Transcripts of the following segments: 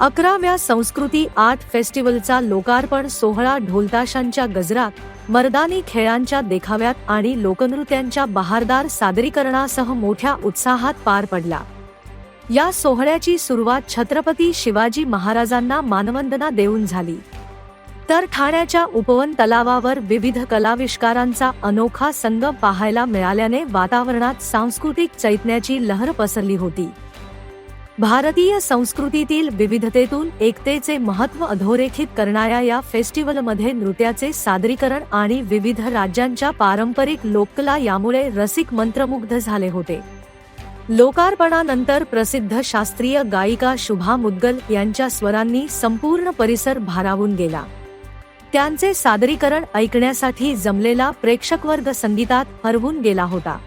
अकराव्या संस्कृती आर्ट फेस्टिवलचा लोकार्पण सोहळा ढोलताशांच्या गजरात मर्दानी खेळांच्या देखाव्यात आणि लोकनृत्यांच्या बहारदार सादरीकरणासह मोठ्या उत्साहात पार पडला. या सोहळ्याची सुरुवात छत्रपती शिवाजी महाराजांना मानवंदना देऊन झाली. तर ठाण्याच्या उपवन तलावावर विविध कलाविष्कारांचा अनोखा संगम पाहायला मिळाल्याने वातावरणात सांस्कृतिक चैतन्याची लहर पसरली होती. भारतीय संस्कृतीतील विविधतेतून एकतेचे महत्त्व अधोरेखित करणाऱ्या या फेस्टिवलमध्ये नृत्याचे सादरीकरण आणि विविध राज्यांच्या पारंपरिक लोककला यामुळे रसिक मंत्रमुग्ध झाले होते. लोकार्पणानंतर प्रसिद्ध शास्त्रीय गायिका शुभा मुद्गल यांच्या स्वरांनी संपूर्ण परिसर भारावून गेला. त्यांचे सादरीकरण ऐकण्यासाठी जमलेला प्रेक्षकवर्ग संगीतात हरवून गेला होता.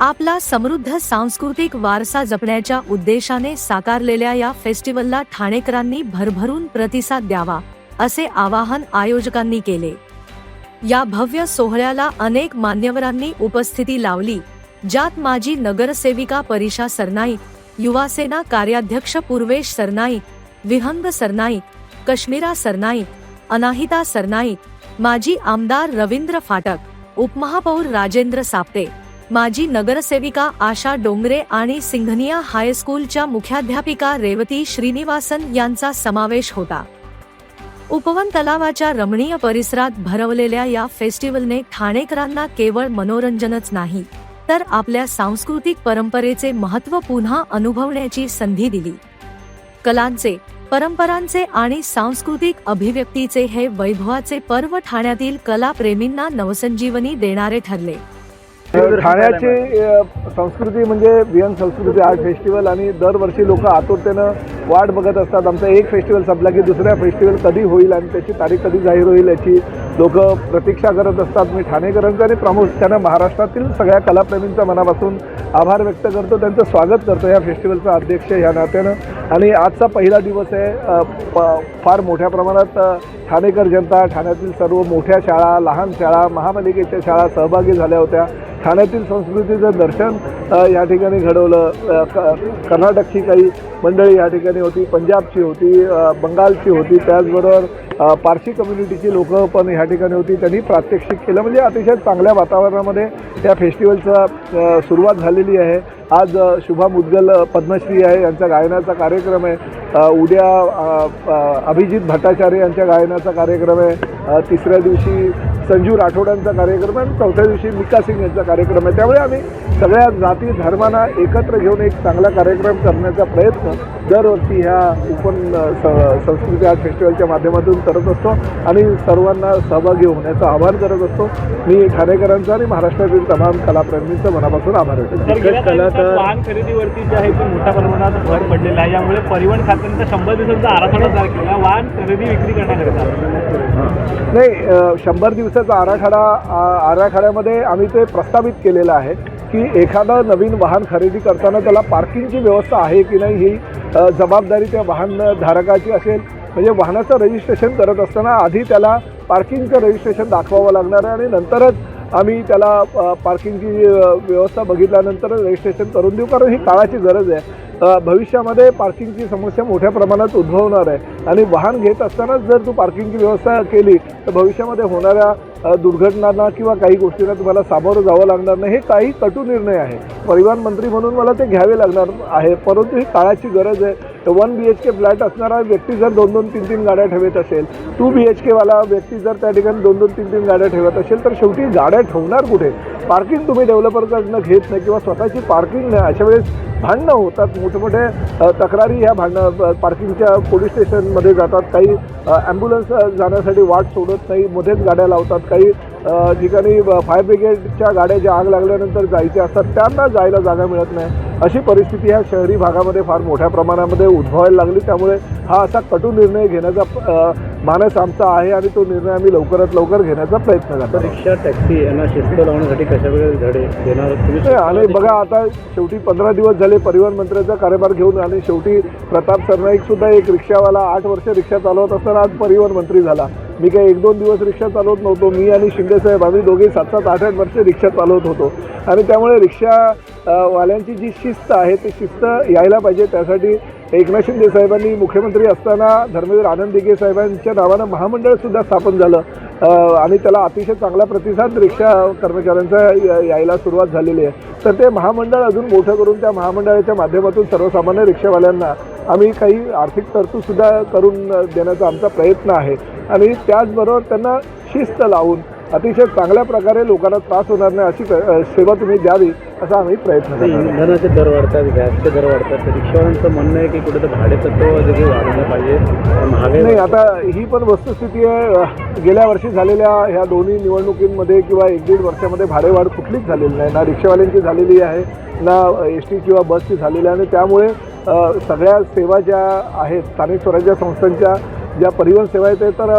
आपला समृद्ध सांस्कृतिक वारसा जपण्याच्या उद्देशाने साकारलेल्या या फेस्टिवलला ठाणेकरांनी भरभरून प्रतिसाद द्यावा असे आवाहन आयोजकांनी केले. या भव्य सोहळ्याला अनेक मान्यवरांनी उपस्थिती लावली ज्यात माजी नगरसेविका परिषा सरनाईक युवासेना कार्याध्यक्ष पूर्वेश सरनाईक विहंग सरनाईक कश्मीरा सरनाईक अनाहिता सरनाईक माजी आमदार रवींद्र फाटक उपमहापौर राजेंद्र सापटे माजी नगरसेविका आशा डोंगरे आणि सिंघनिया हायस्कूलच्या मुख्याध्यापिका रेवती श्रीनिवासन यांचा समावेश होता. उपवन तलावाच्या रमणीय परिसरात भरवलेल्या या फेस्टिवलने ठाणेकरांना केवळ मनोरंजनच नाही तर आपल्या सांस्कृतिक परंपरेचे महत्त्व पुन्हा अनुभवण्याची संधी दिली. कलांचे परंपरांचे आणि सांस्कृतिक अभिव्यक्तीचे हे वैभवाचे पर्व ठाण्यातील कलाप्रेमींना नवसंजीवनी देणारे ठरले. ठाण्याची संस्कृती म्हणजे बियन संस्कृती आर्ट फेस्टिवल आणि दरवर्षी लोक आतुरतेनं वाट बघत असतात. आमचा एक फेस्टिवल संपला की दुसऱ्या फेस्टिवल कधी होईल आणि त्याची तारीख कधी जाहीर होईल याची लोक प्रतीक्षा करत असतात. मी ठाणेकरांचं आणि प्रामुख्यानं महाराष्ट्रातील सगळ्या कलाप्रेमींचा मनापासून आभार व्यक्त करतो. त्यांचं स्वागत करतो या फेस्टिवलचा अध्यक्ष या नात्यानं. आणि आजचा पहिला दिवस आहे फार मोठ्या प्रमाणात ठाणेकर जनता ठाण्यातील सर्व मोठ्या शाळा लहान शाळा महापालिकेच्या शाळा सहभागी झाल्या होत्या. ठाण्यातील संस्कृतीचं दर्शन या ठिकाणी घडवलं. क- कर्नाटकची काही मंडळी या ठिकाणी होती पंजाबची होती बंगालची होती. त्याचबरोबर पारशी पारसी कम्युनिटीची लोकं पण ह्या ठिकाणी होती. त्यांनी प्रात्यक्षिक केलं. म्हणजे अतिशय चांगल्या वातावरणामध्ये या फेस्टिवलचा सुरुवात झालेली आहे. आज शुभा मुद्गल पद्मश्री आहे यांचा गायनाचा कार्यक्रम आहे. उद्या अभिजित भट्टाचार्य यांच्या गायनाचा कार्यक्रम आहे. तिसऱ्या दिवशी संजू राठोडांचा कार्यक्रम आहे आणि चौथ्या दिवशी मिका सिंग यांचा कार्यक्रम आहे. त्यामुळे आम्ही सगळ्या जाती धर्मांना एकत्र घेऊन एक चांगला कार्यक्रम करण्याचा प्रयत्न दरवर्षी ह्या उपन स- संस्कृती आर्ट फेस्टिवलच्या माध्यमातून करत असतो आणि सर्वांना सहभागी होण्याचं आवाहन करत असतो. मी ठाणेकरांचा आणि महाराष्ट्रातील तमाम कलाप्रेमींचं मनापासून आभार व्यक्त वाहन खरेदीवरती जे आहे ते मोठ्या प्रमाणात भर पडलेला आहे. यामुळे परिवहन खात्यांचा शंभर दिवसांचा आराखडा तयार केला. वाहन खरेदी विक्री करण्याकरिता. नाही शंभर दिवसाचा आराखडा आराखड्यामध्ये आम्ही ते प्रस्तावित केलेलं आहे की एखादं नवीन वाहन खरेदी करताना त्याला पार्किंगची व्यवस्था आहे की नाही ही जबाबदारी त्या वाहन धारकाची असेल. म्हणजे वाहनाचं रजिस्ट्रेशन करत असताना आधी त्याला पार्किंगचं रजिस्ट्रेशन दाखवावं लागणार आहे आणि नंतरच आम्ही त्याला पार्किंगची व्यवस्था बघितल्यानंतर रजिस्ट्रेशन करून देऊ कारण ही काळाची गरज आहे. भविष्यामध्ये पार्किंगची समस्या मोठ्या प्रमाणात उद्भवणार आहे. आणि वाहन घेत असतानाच जर तू पार्किंगची व्यवस्था केली तर भविष्यामध्ये होणाऱ्या दुर्घटनांना किंवा काही गोष्टींना तुम्हाला सामोरं जावं लागणार नाही. हे काही कटू निर्णय आहे. परिवहन मंत्री म्हणून मला ते घ्यावे लागणार आहे परंतु ही काळाची गरज आहे. तर one B H K flat असणारा व्यक्ती जर दोन दोन तीन तीन गाड्या ठेवत असेल टू बी एच केवाला व्यक्ती जर त्या ठिकाणी दोन दोन तीन तीन गाड्या ठेवत असेल तर शेवटी गाड्या ठेवणार कुठे? पार्किंग तुम्ही डेव्हलपरकडनं घेत नाही किंवा स्वतःची पार्किंग नाही. अशा वेळेस भांडणं होतात. मोठमोठे तक्रारी ह्या भांडणं पार्किंगच्या पोलीस स्टेशनमध्ये जातात. काही ॲम्ब्युलन्स जाण्यासाठी वाट सोडत नाही. मध्येच गाड्या लावतात. काही ठिकाणी फायर ब्रिगेडच्या गाड्या ज्या आग लागल्यानंतर जायच्या असतात त्यांना जायला जागा मिळत नाही. अशी परिस्थिती ह्या शहरी भागामध्ये फार मोठ्या प्रमाणामध्ये उद्भवायला लागली. त्यामुळे हा असा कटू निर्णय घेण्याचा मानस आमचा आहे आणि तो निर्णय आम्ही लवकरात लवकर घेण्याचा प्रयत्न करतो. रिक्षा टॅक्सी यांना शिस्त लावण्यासाठी कशा वेळेस धडे देणार आणि बघा आता शेवटी पंधरा दिवस झाले परिवहन मंत्र्याचा कार्यभार घेऊन आणि शेवटी प्रताप सरनाईक सुद्धा एक रिक्षावाला आठ वर्ष रिक्षा चालवत असताना आज परिवहन मंत्री झाला. मी काही एक दोन दिवस रिक्षा चालवत नव्हतो. मी आणि शिंदेसाहेब आम्ही दोघे सात सात आठ आठ वर्ष रिक्षा चालवत होतो. आणि त्यामुळे रिक्षा वाल्यांची जी शिस्त आहे ती शिस्त यायला पाहिजे. त्यासाठी एकनाथ शिंदे साहेबांनी मुख्यमंत्री असताना धर्मवीर आनंद दिघे साहेबांच्या नावानं महामंडळसुद्धा स्थापन झालं. आणि त्याला अतिशय चांगला प्रतिसाद रिक्षा कर्मचाऱ्यांचा यायला सुरुवात झालेली आहे. तर ते महामंडळ अजून मोठं करून त्या महामंडळाच्या माध्यमातून सर्वसामान्य रिक्षावाल्यांना आम्ही काही आर्थिक तरतूदसुद्धा करून देण्याचा आमचा प्रयत्न आहे. आणि त्याचबरोबर त्यांना शिस्त लावून अतिशय चांगल्या प्रकारे लोकांना त्रास होणार नाही अशी सेवा तुम्ही द्यावी असा आम्ही प्रयत्न इंधनाचे दर वाढतात गॅसचे दर वाढतात. तर रिक्षावाल्यांचं म्हणणं आहे की कुठे भाडे तत्व देखील वाढवलं पाहिजे महागाई नाही आता ही पण वस्तुस्थिती आहे. गेल्या वर्षी झालेल्या ह्या दोन्ही निवडणुकींमध्ये किंवा एक दीड वर्षामध्ये भाडेवाढ कुठलीच झालेली नाही. ना रिक्षावाल्यांची झालेली आहे ना एस टी किंवा बसची झालेली आहे. आणि त्यामुळे सगळ्या सेवा ज्या आहेत स्थानिक स्वराज्य संस्थांच्या ज्या परिवहन सेवा आहेत तर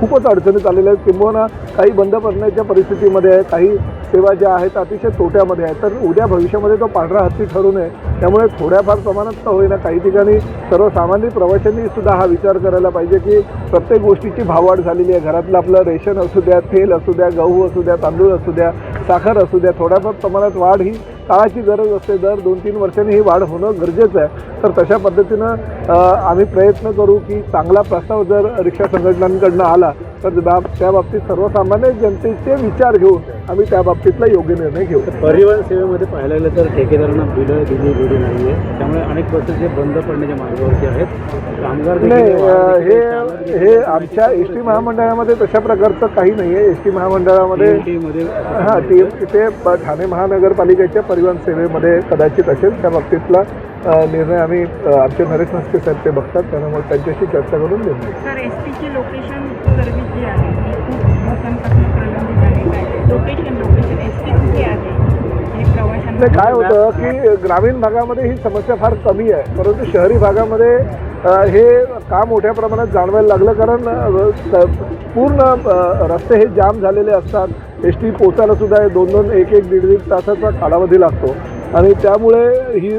खूपच अडचणीत आलेल्या आहेत. किंबहुना काही बंद पडण्याच्या परिस्थितीमध्ये आहे काही सेवा ज्या आहेत अतिशय तोट्यामध्ये आहेत. तर उद्या भविष्यामध्ये तो पांढरा हत्ती ठरू नये त्यामुळे थोड्याफार प्रमाणात का होईना. काही ठिकाणी सर्वसामान्य प्रवाशांनी सुद्धा हा विचार करायला पाहिजे की प्रत्येक गोष्टीची भाववाढ झालेली आहे. घरातलं आपलं रेशन असू द्या तेल असू द्या गहू असू द्या तांदूळ असू द्या साखर असू द्या थोड्याफार प्रमाणात वाढ ही काळाची गरज असते. दर दोन तीन वर्षांनी ही वाढ होणं गरजेचं आहे. तर तशा पद्धतीनं आम्ही प्रयत्न करू की चांगला प्रस्ताव जर रिक्षा संघटनांकडनं आला तर बा- त्या बाबतीत सर्वसामान्य जनतेचे विचार घेऊन आम्ही त्या बाबतीतला योग्य निर्णय घेऊ. परिवहन सेवेमध्ये पाहायला गेलं तर ठेकेदारांना बिलं दिली गेली नाही आहे त्यामुळे अनेक बसेस हे बंद पडण्याच्या मार्गावरती आहेत. कामगार हे हे आमच्या एस टी महामंडळामध्ये तशा प्रकारचं काही नाही आहे एस टी महामंडळामध्ये हां ती ठाणे महानगरपालिकेच्या परिवहन सेवेमध्ये कदाचित असेल त्या बाबतीतला निर्णय आम्ही आमचे नरेश नसके साहेब ते बघतात त्यामुळे त्यांच्याशी चर्चा करून निर्णय. सर एस टीची लोकेशन सर्व्हिस जी आहे ती खूप दिवसांपासून प्रलंबित झालेली आहे. लोकेशन लोकेशन एस टी कुठे आहे? प्रवाशांना नाही काय होतं की ग्रामीण भागामध्ये ही समस्या फार कमी आहे परंतु शहरी भागामध्ये हे काम मोठ्या प्रमाणात जाणवायला लागलं कारण पूर्ण रस्ते हे जाम झालेले असतात. एस टी पोचायला सुद्धा दोन दोन एक एक दीड दीड तासाचा कालावधी लागतो. आणि त्यामुळे ही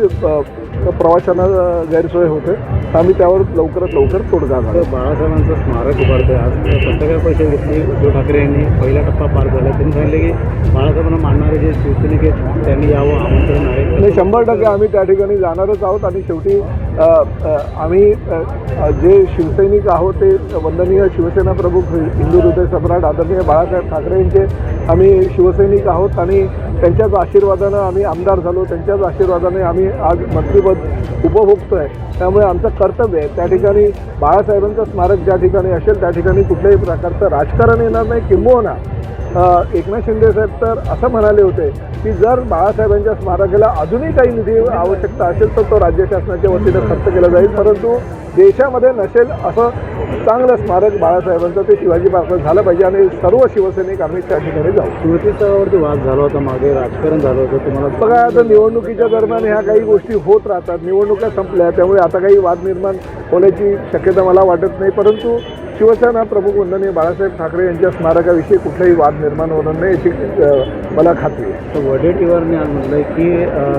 अ, प्रवाशांना गैरसोय होते. आम्ही त्यावर लवकरात लवकर तोडगा तर बाळासाहेबांचं स्मारक उभारतोय आज पत्रकार परिषद घेतली. उद्धव ठाकरे यांनी पहिला टप्पा पार झाला त्यांनी सांगितलं की बाळासाहेबांना मानणारे जे शिवसैनिक आहेत त्यांनी यावं आमंत्रण आहे. नाही शंभर टक्के आम्ही त्या ठिकाणी जाणारच आहोत आणि शेवटी आम्ही जे शिवसैनिक आहोत ते वंदनीय शिवसेना प्रमुख हिंदू हृदय सम्राट आदरणीय बाळासाहेब ठाकरे यांचे आम्ही शिवसैनिक आहोत आणि त्यांच्याच आशीर्वादानं आम्ही आमदार झालो. त्यांच्याच आशीर्वादाने आम्ही आज मंत्रीपद उपभोगतो आहे त्यामुळे आमचं कर्तव्य आहे. त्या ठिकाणी बाळासाहेबांचं स्मारक ज्या ठिकाणी असेल त्या ठिकाणी कुठल्याही प्रकारचं राजकारण येणार नाही. किंबहुना एकनाथ शिंदे साहेब तर असं म्हणाले होते की जर बाळासाहेबांच्या स्मारकाला अजूनही काही निधी आवश्यकता असेल तर तो राज्य शासनाच्या वतीनं खर्च केला जाईल. परंतु देशामध्ये नसेल असं चांगलं स्मारक बाळासाहेबांचं ते शिवाजी पार्कात झालं पाहिजे आणि सर्व शिवसैनिक आम्ही त्या ठिकाणी जाऊ. स्मृतीस्थळावरती वाद झाला होता मागे राजकारण झालं होतं तुम्हाला बघा आता निवडणुकीच्या दरम्यान ह्या काही गोष्टी होत राहतात. निवडणुका संपल्या त्यामुळे आता काही वाद निर्माण होण्याची शक्यता मला वाटत नाही. परंतु शिवसेना प्रमुख वंदनीय बाळासाहेब ठाकरे यांच्या स्मारकाविषयी कुठलाही वाद निर्माण होणार नाही याची मला खात्री आहे. वडेट्टीवारने आज म्हटलंय की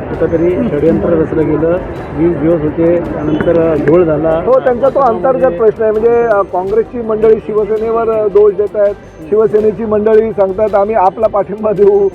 कुठंतरी षडयंत्र रचलं गेलं वीस दिवस होते त्यानंतर घोळ झाला. हो त्यांचा तो अंतर्गत प्रश्न आहे. म्हणजे काँग्रेसची मंडळी शिवसेनेवर दोष देत आहेत शिवसेनेची मंडळी सांगतात आम्ही आपला पाठिंबा देऊ.